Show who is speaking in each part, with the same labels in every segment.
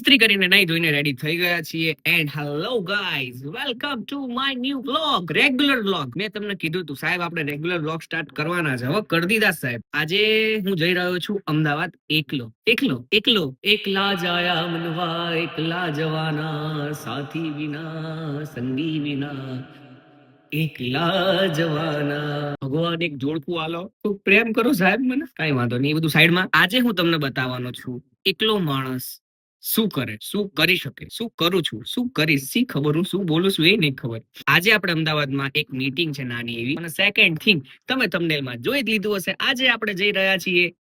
Speaker 1: ઇસ્ત્રી કરીને નહીં ધોઈને રેડી થઈ ગયા છીએ. And hello guys welcome to my new blog regular blog મેં તમને કીધું હતું, સાહેબ, આપણે રેગ્યુલર બ્લોગ સ્ટાર્ટ કરવાના છે. હવે કરી દીધા સાહેબ, આજે હું જઈ રહ્યો છું અમદાવાદ એકલો. એકલો એકલો. એકલા જાયા મનવા એકલા જવાના, સાથી વિના, સંગી વિના. એકલા જવાના. ભગવાન એક જોડકું આલો. તો પ્રેમ કરો સાહેબ મને. કઈ વાંધો નહીં, એ બધું સાઈડમાં આજે હું તમને બતાવવાનો છું, એકલો માણસ શું કરે? શું કરી શકે? શું કરું છું? શું કરીશ? શી ખબર? હું શું બોલું છું એ નહીં ખબર. આજે આપણે અમદાવાદમાં એક મીટિંગ છે નાની એવી. અને સેકન્ડ થિંગ તમે thumbnailમાં જોઈ લીધું હશે. આજે આપણે જઈ રહ્યા છીએ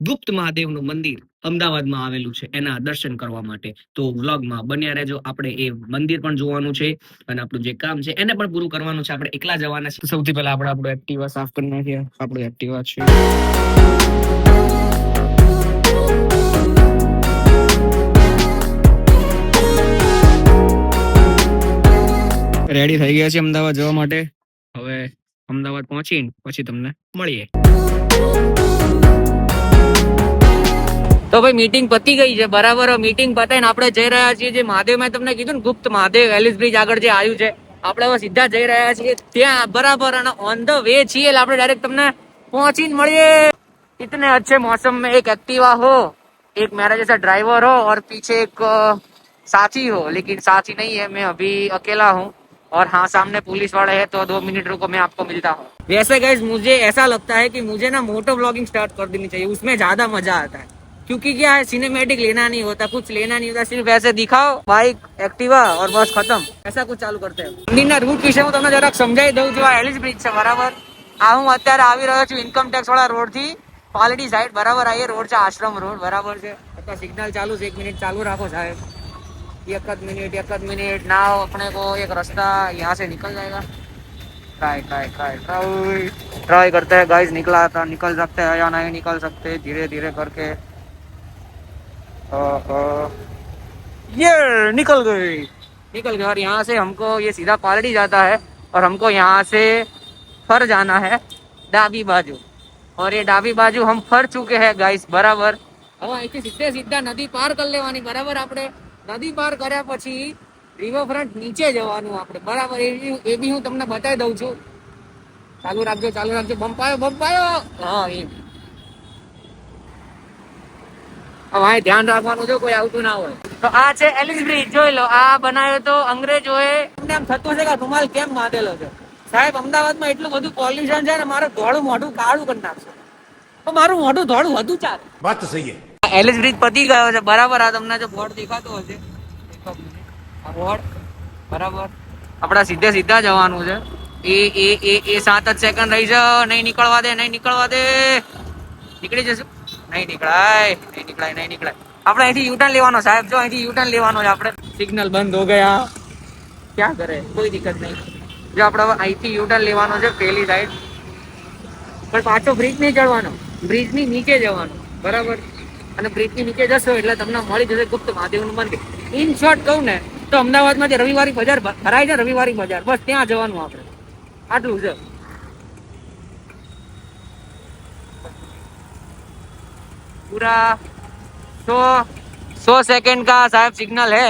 Speaker 1: ગુપ્ત મહાદેવનું મંદિર. અમદાવાદમાં આવેલું છે. એના દર્શન કરવા માટે. તો વ્લોગમાં બન્યા રહેજો. આપણે એ મંદિર પણ જોવાનું છે અને આપણું જે કામ છે એને પણ પૂરું કરવાનું છે. આપણે એકલા જવાના છે સૌથી પહેલા આપણે આપણું એક્ટિવા સાફ કરી નાખીએ. આપણું એક્ટિવા છે. રેડી થઈ ગયા છે અમદાવાદ જવા માટે હવે અમદાવાદ પહોંચીને પછી તમને મળીએ તો ભાઈ મીટિંગ પતી ગઈ છે બરાબર મીટિંગ પતાઈને આપણે જઈ રહ્યા છીએ જે મહાદેવ મેં તમને કીધું ને ગુપ્ત મહાદેવ એલિસ બ્રિજ આગળ જે આવ્યું છે આપણે હવે સીધા જઈ રહ્યા છીએ ત્યાં બરાબર અને ઓન ધ વે છીએ એટલે આપણે ડાયરેક્ટ તમને પહોંચીને મળીએ इतने अच्छे मौसम में एक एक्टिवा हो एक मेरा जैसा ड्राइवर हो और पीछे एक अ, साथी हो लेकिन साथी नहीं है मैं अभी अकेला हूँ और हाँ सामने पुलिस वाले हैं तो दो मिनट रुको मैं आपको मिलता हूँ वैसे गाइज मुझे ऐसा लगता है कि मुझे ना मोटो ब्लॉगिंग स्टार्ट कर देनी चाहिए उसमें ज्यादा मजा आता है क्योंकि क्या है सिनेमेटिक लेना नहीं होता कुछ लेना नहीं होता सिर्फ ऐसे दिखाओ बाइक एक्टिवा और बस खत्म ऐसा कुछ चालू करते हैं મંદિરના રૂટ વિશે હું તમને જરાક સમજાવી દઉં છું આ એલિસ બ્રિજ છે બરાબર આ હું અત્યારે આવી રહ્યો છું ઇન્કમ ટેક્સ વાળા રોડ થી ક્વોલિટી સાઈડ બરાબર આ એ રોડ છે આશ્રમ રોડ બરાબર છે અત્યારે સિગ્નલ ચાલુ છે એક મિનિટ ચાલુ રાખો સાહેબ एक आध मिनट एक आध मिनट नाव अपने को एक रास्ता यहाँ से निकल जाएगा try try try try try करते हैं गाइस निकला था निकल सकते हैं या नहीं निकल सकते धीरे धीरे करके ओहो। ये निकल गई निकल गई और यहाँ से हमको ये सीधा क्वालिटी जाता है और हमको यहाँ से फर जाना है डाबी बाजू और ये डाबी बाजू हम फर चुके हैं गाइस બરાબર હવે અહીંથી સીધે સીધા નદી પાર કરી લેવાની બરાબર આપણે નદી પાર કર્યા પછી રિવરફ્રન્ટ નીચે જવાનું આપણે. બરાબર, એ બી હું તમને બતાવી દઉં છું. ચાલુ રાખજો ચાલુ રાખજો. બંપાયો બંપાયો હા, એ હવે ધ્યાન રાખવાનું છે કોઈ આવતું ના હોય. તો આ છે એલિસ બ્રિજ જોઈ લો, આ બનાવ્યો તો અંગ્રેજોએ તમને આમ થતું છે કે રૂમાલ કેમ બાંધેલો છે? સાહેબ, અમદાવાદમાં એટલું બધું પોલ્યુશન છે ને, મારું ધોળું મોઢું કાળું કરી નાખશે. તો મારું મોઢું ધોળું વધુ ચાલે
Speaker 2: વાત સહી
Speaker 1: એલિસ બ્રિજ પતી ગયો છે. બરાબર આ તમને જો બોર્ડ દેખાતો હશે. આ બોર્ડ બરાબર. આપણા સીધે સીધા જવાનું છે. એ એ એ એ સાત જ સેકન્ડ રહી છે. નહીં નીકળવા દે નહીં નીકળવા દે. નીકળી જશું? નહીં નીકળાય નહીં નીકળાય નહીં નીકળાય. આપણે અહીંથી યુટર્ન લેવાનો સાહેબ. જો અહીંથી યુટર્ન લેવાનો છે આપણે. સિગ્નલ બંધ હો ગયા. ક્યાં કરે? કોઈ દિક્કત નહીં. જો આપણે અહીંથી યુટર્ન લેવાનો છે પેલી સાઈડ પણ પાછો બ્રિજ નહીં ચડવાનો. બ્રિજની નીચે જવાનું. બરાબર? અને બ્રિજ ની નીચે જશો એટલે તમને મળી જશે ગુપ્ત મહાદેવનું મંદિર ઇન શોર્ટ કહું ને તો અમદાવાદમાં જે રવિવારી બજાર ભ- ભરાય છે રવિવારી બજાર બસ ત્યાં જવાનું આપણે આટલું છે पूरा सौ सौ सेकंड का साहब सिग्नल है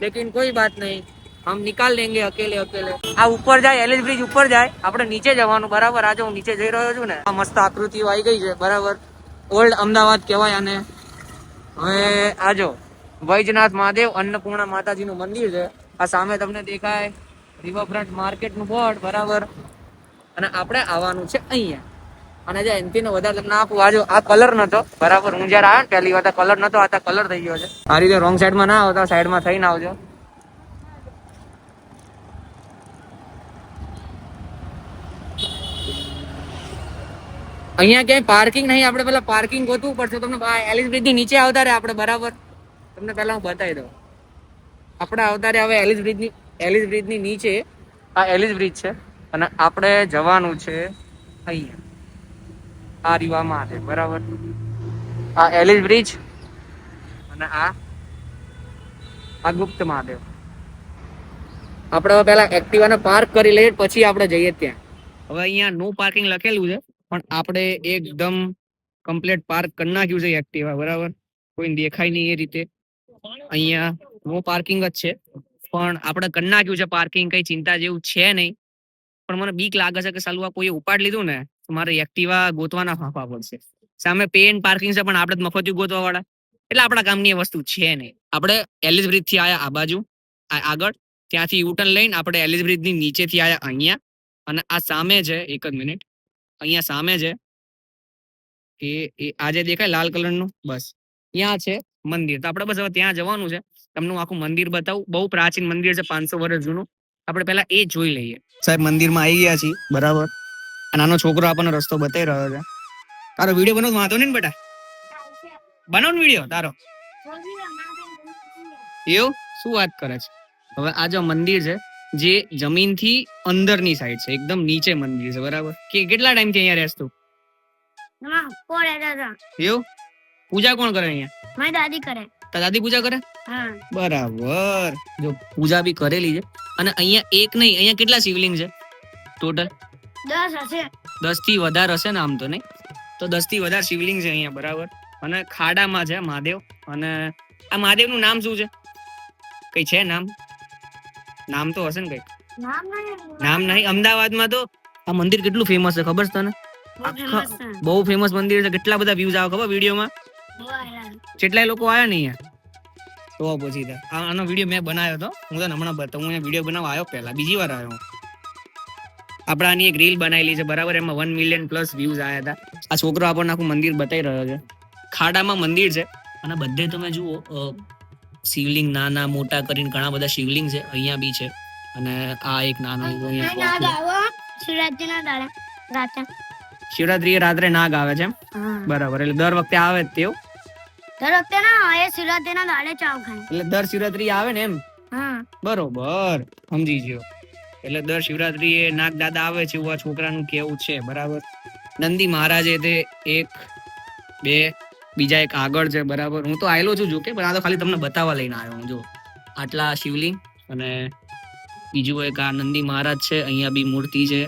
Speaker 1: लेकिन कोई बात नहीं हम निकाल लेंगे अकेले अकेले આ ઉપર જાય એલિસ બ્રિજ ઉપર જાય આપણે નીચે જવાનું બરાબર આજે હું નીચે જઈ રહ્યો છું ને આ મસ્ત આકૃતિઓ આવી ગઈ છે બરાબર ઓલ્ડ અમદાવાદ કહેવાય આને હવે આજો વૈજનાથ મહાદેવ અન્નપૂર્ણા માતાજીનું મંદિર છે. આ સામે તમને દેખાય રિવરફ્રન્ટ માર્કેટનું બોર્ડ, બરાબર? અને આપણે આવવાનું છે અહીંયા. અને જે એનથી નો વધારે તમને આપું આજો આ કલર નતો. બરાબર, હું જયારે આવ્યો ને પહેલી વાર કલર નતો, આ કલર થઈ ગયો છે. આ રીતે રોંગ સાઈડમાં ના આવતા સાઈડમાં થઈને આવજો. અહીંયા ક્યાંય પાર્કિંગ નહીં, આપણે પેલા પાર્કિંગ ગોતવું પડશે. તમને એલિસ બ્રિજની નીચે આવતા રહે આપણે, બરાબર? તમને પહેલા હું બતાવી દઉં. આપણે આવતા રહે હવે એલિસ બ્રિજની એલિસ બ્રિજની નીચે. આ એલિસ બ્રિજ છે અને આપણે જવાનું છે અહીંયા. આ રીવામાં છે બરાબર? આ એલિસ બ્રિજ અને આ આ ગુપ્ત મહાદેવ. આપણે હવે પહેલા એક્ટિવાને પાર્ક કરી લઈએ, પછી આપણે જઈએ ત્યાં. હવે અહીંયા નો પાર્કિંગ લખેલું છે. પણ આપણે એકદમ કમ્પ્લીટ પાર્ક કરી નાખ્યું છે એક્ટિવા બરાબર? કોઈ દેખાય નહીં એ રીતે. અહીંયા વો પાર્કિંગ જ છે, પણ આપણે કરી નાખ્યું છે પાર્કિંગ કઈ ચિંતા જેવું છે નહીં. પણ મને બીક લાગે છે કે સાલું આ કોઈ ઉપાડ લીધું ને, તો મારે એક્ટિવા ગોતવાના ફાંફા પડશે. સામે પે એન્ડ પાર્કિંગ છે, પણ આપણે જ મફતિયું ગોતવા વાળા એટલે આપણા કામની એ વસ્તુ છે નહીં. આપણે એલિસ બ્રિજથી આયા આ બાજુ આગળ. ત્યાંથી યુટર્ન લઈને આપણે એલિસ બ્રિજની નીચેથી આયા અહીંયા. અને આ સામે છે, એક જ મિનિટ અહીંયા સામે છે. એ એ આ જે દેખાય લાલ કલરનું બસ. ત્યાં છે મંદિર. તો આપણે બસ હવે ત્યાં જવાનું છે. તમને આખું મંદિર બતાવું. બહુ પ્રાચીન મંદિર છે પાંચસો વર્ષ જૂનું. આપણે પહેલા એ જોઈ લઈએ. સાહેબ મંદિરમાં આવી ગયા છીએ બરાબર. નાનો છોકરો આપણને રસ્તો બતાવી રહ્યો છે. તારો વીડિયો બનાવ વાંધો નહીં ને બેટા? બનાવ ને વીડિયો તારો. એવું? શું વાત કરે છે? હવે આ જો મંદિર છે જે જમીનથી અંદરની સાઈડ છે એકદમ નીચે મંદિર છે બરાબર? કે કેટલા ટાઈમથી અહીંયા તું?
Speaker 2: દાદા
Speaker 1: એવું? પૂજા કોણ કરે અહીંયા?
Speaker 2: મારી દાદી કરે.
Speaker 1: તાર દાદી પૂજા કરે? બરાબર. જો પૂજા બી કરેલી છે. અને અહીંયા એક નહીં અહીંયા કેટલા શિવલિંગ છે? ટોટલ
Speaker 2: દસ હશે.
Speaker 1: દસથી વધારે હશે ને આમ તો નહીં? તો દસથી વધારે શિવલિંગ છે અહીંયા બરાબર? અને ખાડામાં છે મહાદેવ. અને આ મહાદેવનું નામ શું છે? કઈ છે નામ? નામ તો હશે ને કઈ
Speaker 2: નામ નહીં
Speaker 1: અમદાવાદમાં તો આ મંદિર કેટલું ફેમસ છે ખબર છે તને?
Speaker 2: બહુ
Speaker 1: ફેમસ મંદિર છે કેટલા બધા વ્યૂઝ આવે ખબર વિડીયોમાં? કેટલાય લોકો આવ્યા નહીં તો પછી આનો વીડિયો મેં બનાવ્યો હતો. હું તને હમણાં બતાવું હું વીડિયો બનાવવા આવ્યો પહેલા બીજી વાર આવ્યો આપણા આની એક રીલ બનાવેલી છે બરાબર? એમાં વન મિલિયન પ્લસ વ્યૂઝ આવ્યા હતા. આ છોકરો આપણને આખું મંદિર બતાવી રહ્યો છે. ખાડામાં મંદિર છે. અને બધે તમે જુઓ શિવલિંગ નાના મોટા કરીને ઘણા બધા શિવલિંગ છે અહીંયા બી છે. અને આ એક નાનો
Speaker 2: શિવરાત્રિ શિવરાત્રીના દાડા રાતે
Speaker 1: શિવરાત્રી રાત્રે નાગ આવે છે? બરાબર એટલે દર વખતે આવે જ તેવું
Speaker 2: દર વખતે ના એ શિવરાત્રીના દાડે ચાવ ખાય.
Speaker 1: એટલે દર શિવરાત્રી આવે ને એમ?
Speaker 2: હા.
Speaker 1: બરોબર સમજી ગયો. એટલે દર શિવરાત્રી એ નાગ દાદા આવે છે એવું આ છોકરાનું કેવું છે બરાબર. નંદી મહારાજે તે એક બે બીજા એક આગળ છે બરાબર. હું તો આવેલો છું જોકે પણ આ તો ખાલી તમને બતાવવા લઈને આવ્યો હું જો. આટલા શિવલિંગ અને બીજું એક આ નંદી મહારાજ છે અહીંયા બી મૂર્તિ છે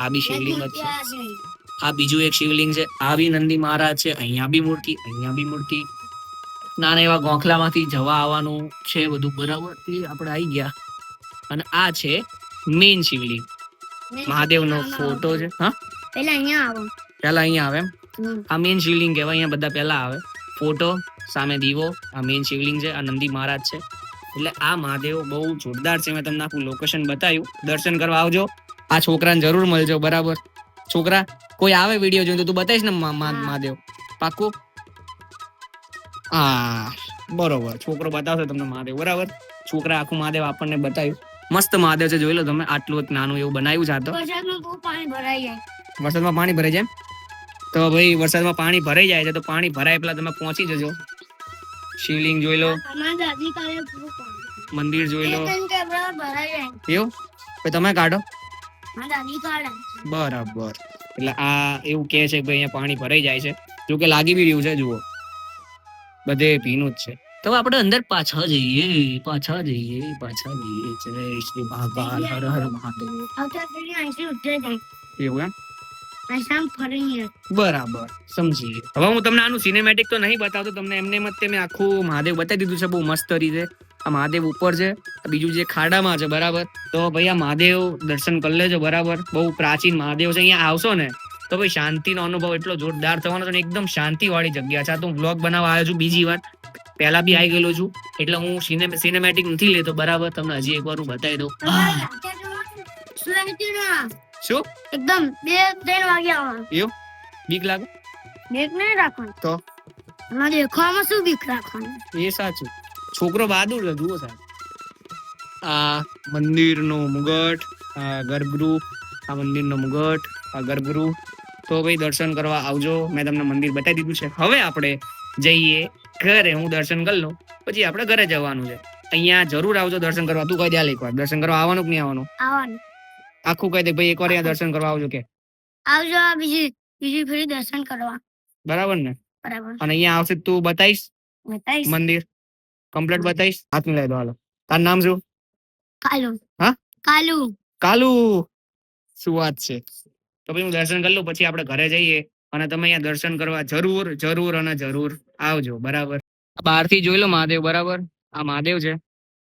Speaker 1: આ બી શિવલિંગ જ છે. આ બીજું એક શિવલિંગ છે આ બી નંદી મહારાજ છે અહીંયા બી મૂર્તિ અહીંયા બી મૂર્તિ. નાના એવા ગોખલામાંથી જવા આવવાનું છે બધું બરાબર? એ આપણે આવી ગયા. અને આ છે મેઇન શિવલિંગ. મહાદેવનો ફોટો છે હા?
Speaker 2: પેલા અહીંયા આવો.
Speaker 1: પેલા અહીંયા આવે એમ. આ મેઇન શિવલિંગ કહેવાય. અહીંયા બધા પહેલા આવે. ફોટો સામે દીવો. આ મેઇન શિવલિંગ છે. આ નંદી મહારાજ છે. એટલે આ મહાદેવ બહુ જોરદાર છે. મેં તમને આખું લોકેશન બતાવ્યું. દર્શન કરવા આવજો. આ છોકરાને જરૂર મળજો. બરાબર? છોકરા કોઈ આવે વીડિયો જોઈને તો તું બતાવીશ ને. મહાદેવ? પાક્કું? હા બરોબર. છોકરો બતાવશે તમને મહાદેવ. બરાબર? છોકરા આખું મહાદેવ આપણને બતાવ્યું. મસ્ત મહાદેવ છે. જોઈ લો તમે. આટલું નાનું એવું બનાવ્યું છે આ તો.
Speaker 2: વરસાદમાં પાણી ભરાઈ જાય.
Speaker 1: વરસાદમાં પાણી ભરાઈ જાય? તો ભાઈ વરસાદમાં પાણી ભરાઈ જાય છે તો પાણી ભરાય પેલા તમે પહોંચી જજો. શિવલિંગ જોઈ લો. મંદિર જોઈ લો. એવું? તમે કાઢો. બરાબર. એટલે આ એવું કે છે કે ભાઈ અહીંયા પાણી ભરાઈ જાય છે. જો કે લાગી બી રહ્યું છે જુઓ. બધે ભીનું જ છે. તો આપણે અંદર પાછા જઈએ પાછા જઈએ પાછા જઈએ. જય શ્રી ભગવાન હર હર મહાદેવ. એવું એમ? બરાબર સમજી ગયો. હવે હું તમને આનું સિનેમેટિક તો નહીં બતાવતો તમને એમને એમ મેં આખું મહાદેવ બતાવી દીધું છે બહુ મસ્ત રીતે. આ મહાદેવ ઉપર છે બીજું જે ખાડામાં છે બરાબર. તો ભાઈ આ મહાદેવ દર્શન કરી લેજો બરાબર. બહુ પ્રાચીન મહાદેવ છે અહીંયા આવશો ને તો ભાઈ શાંતિનો અનુભવ એટલો જોરદાર થવાનો છે એકદમ શાંતિ વાળી જગ્યા છે. આ તો હું બ્લોગ બનાવવા આવ્યો છું બીજી વાર. પહેલા બી આવી ગયેલો છું એટલે હું સિનેમેટિક નથી લેતો બરાબર. તમને હજી એકવાર હું બતાવી દઉં. શું?
Speaker 2: એકદમ બે ત્રણ વાગ્યા એવું?
Speaker 1: બીક લાગે?
Speaker 2: બીક નહીં રાખવાનું.
Speaker 1: તો?
Speaker 2: એમાં દેખવામાં શું બીક રાખવાનું?
Speaker 1: એ સાચું. છોકરો બહાદુર છે જુઓ સાહેબ. આ મંદિરનો મુગટ આ ગર્ભગૃહ આ મંદિરનો મુગટ આ ગર્ભગૃહ. તો ભાઈ દર્શન કરવા આવજો. મેં તમને મંદિર બતાવી દીધું છે. હવે આપણે જઈએ ઘરે. હું દર્શન કરી લઉં. પછી આપણે ઘરે જવાનું છે. અહીંયા જરૂર આવજો દર્શન કરવા. તું કહી દે એકવાર દર્શન કરવા આવવાનું કે નહીં આવવાનું?
Speaker 2: આવવાનું.
Speaker 1: આખું કહી દે ભાઈ એકવાર અહીંયા દર્શન કરવા આવજો કે.
Speaker 2: આવજો બીજી બીજી ફેરી દર્શન કરવા.
Speaker 1: બરાબર ને?
Speaker 2: બરાબર.
Speaker 1: અને અહીંયા આવશે તું બતાવીશ?
Speaker 2: બતાઈશ
Speaker 1: મંદિર? કમ્પ્લીટ બતાવીશ? હાથ મિલાઈ દો હાલો. તારું નામ શું?
Speaker 2: કાલુ.
Speaker 1: હા?
Speaker 2: કાલુ.
Speaker 1: કાલુ. શું વાત છે? તો પછી હું દર્શન કરી લઉં પછી આપણે ઘરે જઈએ અને તમે અહીંયા દર્શન કરવા જરૂર જરૂર અને જરૂર આવજો. બરાબર? બહારથી જોઈ લો મહાદેવ બરાબર? આ મહાદેવ છે.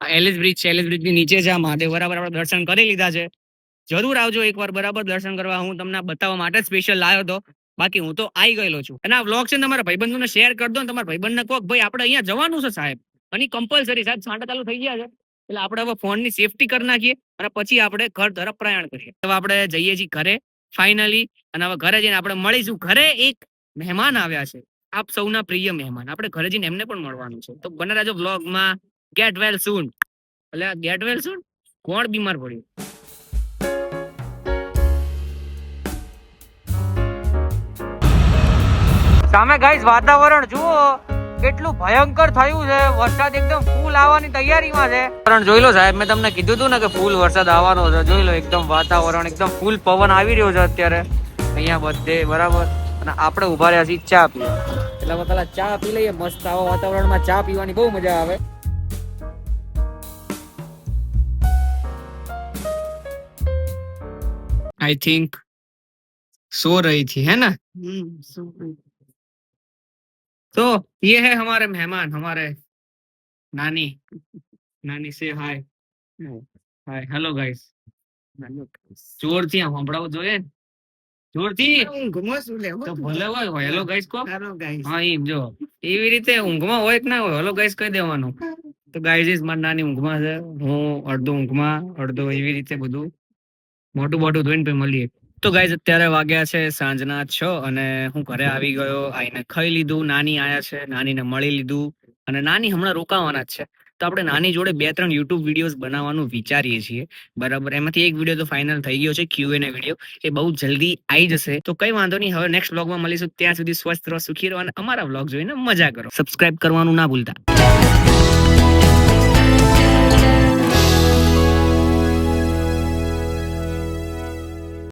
Speaker 1: આ એલિસ બ્રિજ છે એલિસ બ્રિજની નીચે છે આ મહાદેવ. બરાબર? આપણે દર્શન કરી લીધા છે. જરૂર આવજો એકવાર, બરાબર? દર્શન કરવા હું તમને બતાવવા માટે સ્પેશિયલ લાવ્યો હતો બાકી હું તો આવી ગયેલો છું. અને આ વ્લોગ છે તમારા ભાઈબંધોને શેર કરી દો તમારા ભાઈબંધને કહો ભાઈ, આપણે અહીંયા જવાનું છે સાહેબ. અને કમ્પલસરી સાહેબ સાંટા ચાલુ થઈ ગયા છે. એટલે આપણે હવે ફોનની સેફટી કરી નાખીએ અને પછી આપણે ઘર તરફ પ્રયાણ કરીએ. હવે આપણે જઈએ છીએ ઘરે ફાઇનલી અને હવે ઘરે જઈને આપણે મળીશું. ઘરે એક મહેમાન આવ્યા છે. આપ સૌના પ્રિય મહેમાન. આપણે ઘરે જઈને એમને પણ મળવાનું છે. તો બને રાજો બ્લોગમાં ગેટ વેલ સૂન એટલે ગેટ વેલ સૂન કોણ બીમાર પડ્યું? સામે ગાઈસ વાતાવરણ જુઓ કેટલું ભયંકર થયું છે વરસાદ એકદમ ફૂલ આવવાની તૈયારીમાં છે વાતાવરણ જોઈ લો સાહેબ મેં તમને કીધું હતું ને કે ફૂલ વરસાદ આવવાનો છે જોઈ લો એકદમ વાતાવરણ એકદમ ફૂલ પવન આવી રહ્યો છે અત્યારે અહીંયા બધે બરાબર અને આપણે ઉભા રહ્યા છીએ ચા પીવા એટલે હવે પેલા ચા પી લઈએ મસ્ત આવા વાતાવરણમાં ચા પીવાની બહુ મજા આવે आई थिंक सो रही थी है ना तो ये है हमारे मेहमान हमारे नानी नानी से हाय હાય હેલો ગાઈસ જોરથી આમ સંભળાવું જોઈએ ને. જોરથી તો ભલે હોય હેલો ગાઈસ કો હા એમ જો એવી રીતે ઊંઘમાં હોય કે ના હોય હેલો ગાઈસ કહી દેવાનું તો ગાઈસ ઇઝ મારી નાની ઊંઘમાં છે હું અડધો ઊંઘમાં અડધો એવી રીતે બધું મોટું મોટું ધોઈને પછી મળીએ તો ગાઈઝ અત્યારે વાગ્યા છે સાંજના છ અને હું ઘરે આવી ગયો. આઈને ખાઈ લીધું, નાની આયા છે, નાનીને મળી લીધું અને નાની હમણાં રોકાવાના જ છે. તો આપણે નાની જોડે બે ત્રણ યુટ્યુબ વિડીયોઝ બનાવવાનું વિચારીએ છીએ. બરાબર, એમાંથી એક વીડિયો તો ફાઇનલ થઈ ગયો છે ક્યુ એ વીડિયો એ બહુ જલ્દી આવી જશે. તો કઈ વાંધો નહીં, હવે નેક્સ્ટ બ્લોગમાં મળીશું. ત્યાં સુધી સ્વસ્થ રહો, સુખી રહો અને અમારા બ્લોગ જોઈને મજા કરો. સબસ્ક્રાઇબ કરવાનું ના ભૂલતા.